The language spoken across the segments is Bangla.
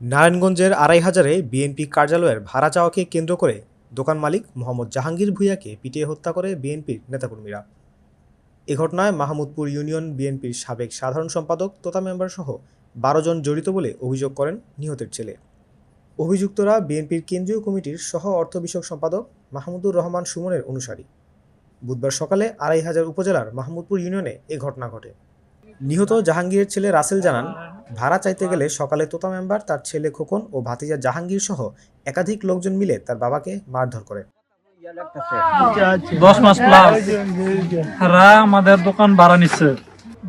নারায়ণগঞ্জের আড়াই হাজারে বিএনপি কার্যালয়ের ভাড়া চাওয়াকে কেন্দ্র করে দোকান মালিক মোহাম্মদ জাহাঙ্গীর ভূঁইয়াকে পিটিয়ে হত্যা করে বিএনপির নেতাকর্মীরা। এ ঘটনায় মাহমুদপুর ইউনিয়ন বিএনপির সাবেক সাধারণ সম্পাদক তোতা মেম্বার সহ বারো জন জড়িত বলে অভিযোগ করেন নিহতের ছেলে। অভিযুক্তরা বিএনপির কেন্দ্রীয় কমিটির সহ অর্থ বিষয়ক সম্পাদক মাহমুদুর রহমান সুমনের অনুসারী। বুধবার সকালে আড়াই হাজার উপজেলার মাহমুদপুর ইউনিয়নে এ ঘটনা ঘটে। নিহত জাহাঙ্গীরের ছেলে রাসেল জানান ভাড়া চাইতে গেলে সকালে তোতা মেম্বার, তার ছেলে খোকন ও ভাতিজা জাহাঙ্গীর সহ একাধিক লোকজন মিলে তার বাবাকে মারধর করে। দশ মাস প্লাস আমাদের দোকান ভাড়া নিচ্ছে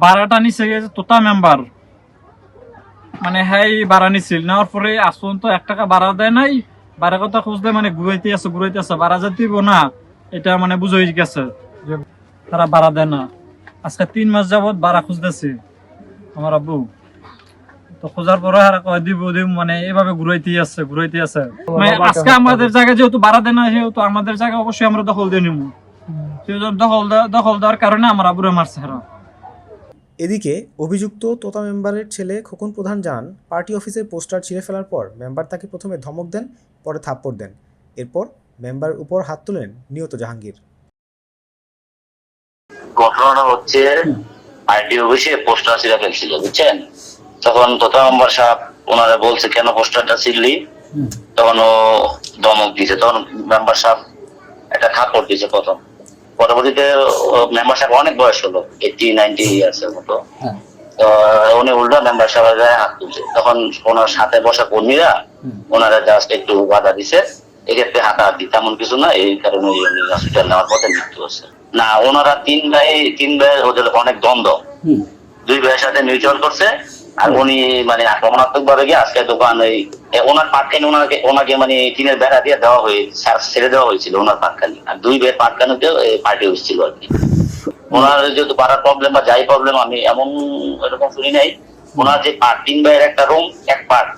ভাড়াটা নিচ্ছে গেছে তোতা মেম্বার। মানে হ্যাঁ ভাড়া নিছিল। নেওয়ার পরে আসুন তো এক টাকা ভাড়া দেয় নাই। ভাড়া কথা খুঁজলে মানে ঘুরাইতে আছে ঘুরাইতে আছে। ভাড়া যে দিব না, এটা মানে বুঝে গেছে যে তারা ভাড়া দেয় না। আজকে তিন মাস যাবত ভাড়া খুঁজতেছে। আমার আব্বু। তো খোঁজার পরে আর কয় দিব দিব মানে এভাবে ঘুরাইতে আছে ঘুরাইতে আছে। মানে আজকে আমাদের জায়গায় যেহেতু ভাড়া দেয় না সেহেতু আমাদের জায়গা অবশ্যই আমরা দখল দিয়ে নিব দখল দখল দেওয়ার কারণে আমার আবুরে মারছে হেরা। এদিকে অভিযুক্ত তোতা মেম্বারের ছেলে খোকন প্রধান জানান পার্টি অফিসের পোস্টার ছিঁড়ে ফেলার পর মেম্বার তাকে প্রথমে ধমক দেন পরে থাপ্পড় দেন। এরপর মেম্বার উপর হাত তোলেন নিহত জাহাঙ্গীর। ঘটনাটা হচ্ছে আইডি অফিসে পোস্টার ছিঁড়ে ফেলছিল বুঝছেন? তখন তোতা মেম্বার সাহেব ওনারা বলছে কেন পোস্টারটা ছিঁড়লি? তখন ও দমক দিয়েছে। তখন মেম্বার সাহেব একটা থাপ্পড় দিয়েছে প্রথম। পরবর্তীতে মেম্বার সাহেব অনেক বয়স হলো এইটি নাইনটি ইয়ার্স এর মতো উনি উল্টা মেম্বার সাহেবের গায়ে হাত তুলছে। তখন ওনার সাথে বসা কর্মীরা ওনারা জাস্ট একটু বাধা দিছে। এক্ষেত্রে হাতাহাতি তেমন কিছু না এই কারণে উনি হসপিটাল নেওয়ার পথে মৃত্যু হচ্ছে না ওনারা তিন ভাই তিন ভাই ওদের অনেক দ্বন্দ্ব। দুই ভাইয়ের সাথে মিউচুয়াল করছে। আর উনি মানে আক্রমণাত্মক ভাবে গিয়ে আজকে দোকান ওই ওনার পাটখানি ওনাকে ওনাকে মানে টিনের বেড়া দিয়ে দেওয়া হয়ে ছেড়ে দেওয়া হয়েছিল ওনার পাটখানি আর দুই ভাইয়ের পাটখানিতেও পার্টি হয়েছিল আর কি। ওনার যেহেতু পাড়ার প্রবলেম বা যাই প্রবলেম আমি এমন এরকম শুনি নাই। ওনার যে পার্ট তিন ভাইয়ের একটা রুম এক পার্ট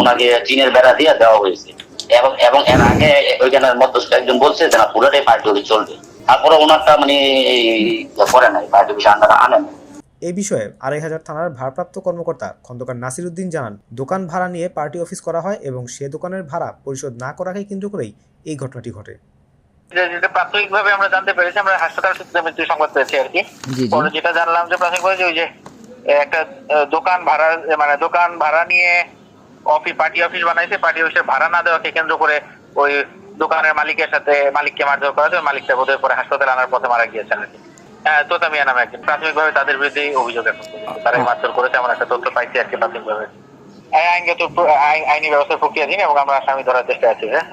ওনাকে টিনের বেড়া দিয়ে দেওয়া হয়েছে। এবং এবং এর আগে ওইখানের মধ্যস্থ একজন বলছে যে না পুরোটাই পার্টি চলবে। তারপরে ওনারটা মানে করে নাই পার্টি অফিস আন্ডারে আনেন এই বিষয়ে আড়াই হাজার থানার ভারপ্রাপ্ত কর্মকর্তা খন্দকার নাসির উদ্দিন জানান দোকান ভাড়া নিয়ে পার্টি অফিস করা হয় এবং সে দোকানের ভাড়া পরিশোধ না করাকে কেন্দ্র করেই এই ঘটনাটি ঘটে। যেটা প্রাথমিকভাবে আমরা জানতে পেরেছি আমরা হাসপাতাল সূত্রে মৃত্যু সংবাদ পেয়েছি আর কি। পরে যেটা জানলাম যে প্রাথমিকভাবে ওই যে একটা দোকান ভাড়া মানে দোকান ভাড়া নিয়ে অফিস পার্টি অফিস বানাইছে পার্টি অফিসের ভাড়া না দেওয়াকে কেন্দ্র করে ওই দোকানের মালিকের সাথে মালিককে মারধর করা মালিকটা বোধহয় পরে হাসপাতালে আনার পথে মারা গিয়েছেন আর কি। হ্যাঁ, তোতা মিয়া নামে একজন। প্রাথমিকভাবে তাদের বিরুদ্ধে অভিযোগ এখন। তারাই মারধর করেছে আমার একটা তথ্য পাইছি আর কি প্রাথমিকভাবে আইনগত আইন- ব্যবস্থার প্রক্রিয়াধীন এবং আমরা আসামি ধরার চেষ্টা আছি হ্যাঁ?